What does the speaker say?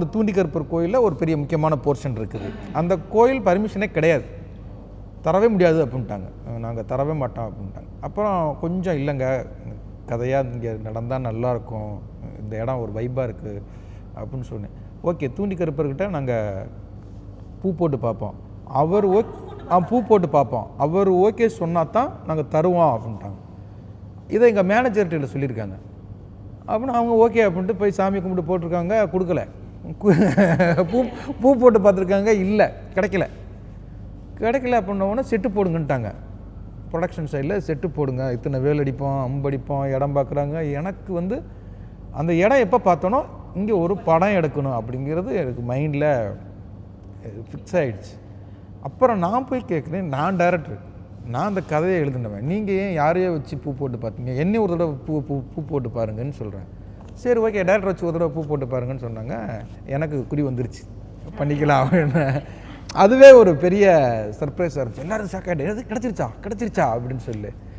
இந்த தூண்டிக்கருப்பர் கோயிலில் ஒரு பெரிய முக்கியமான போர்ஷன் இருக்குது. அந்த கோயில் பர்மிஷனே கிடையாது. தரவே முடியாது அப்படின்ட்டாங்க. நாங்கள் தரவே மாட்டோம் அப்படின்ட்டாங்க. அப்புறம் கொஞ்சம் இல்லைங்க. கதையாக இங்கே நடந்தால் நல்லாயிருக்கும் இந்த இடம் ஒரு வைப்பாக இருக்குது அப்படின்னு சொன்னேன். ஓகே தூண்டிக்கருப்பர்கிட்ட நாங்கள் பூ போட்டு பார்ப்போம். அவர் ஓக் ஆ பூ போட்டு பார்ப்போம். அவர் ஓகே சொன்னால் தான் நாங்கள் தருவோம் அப்படின்ட்டாங்க. இதை எங்கள் மேனேஜர்கிட்ட சொல்லியிருக்காங்க. அப்படின்னு அவங்க ஓகே அப்படின்ட்டு போய் சாமி கும்பிட்டு போட்டிருக்காங்க. கொடுக்கல. பூ பூ போட்டு பார்த்துருக்காங்க. இல்லை கிடைக்கல. கிடைக்கல அப்படின்னோடனே செட்டு போடுங்கன்ட்டாங்க. ப்ரொடக்ஷன் சைடில் செட்டு போடுங்க. இத்தனை வேல் அடிப்போம் அம்படிப்போம் இடம் பார்க்குறாங்க. எனக்கு வந்து அந்த இடம் எப்போ பார்த்தோனோ இங்கே ஒரு படம் எடுக்கணும் அப்படிங்கிறது எனக்கு மைண்டில் ஃபிக்ஸ் ஆகிடுச்சு அப்புறம் நான் போய் கேட்குறேன் நான் டைரக்டர் நான் அந்த கதையை எழுதுனவன். நீங்கள் ஏன் யாரையோ வச்சு பூ போட்டு பார்த்தீங்க? என்ன ஒரு தடவை பூ பூ பூ போட்டு பாருங்கன்னு சொல்கிறேன் சரி ஓகே டேரக்டர் வச்சு ஒரு தடவை பூ போட்டு பாருங்கன்னு சொன்னாங்க. எனக்கு குறி வந்துருச்சு. பண்ணிக்கலாம் அப்படின்னு. அதுவே ஒரு பெரிய சர்ப்ரைஸாக இருந்துச்சு. எல்லோரும் ஷாக் ஆகிட்டு எது கிடச்சிருச்சா? கிடச்சிருச்சா? அப்படின்னு சொல்லி.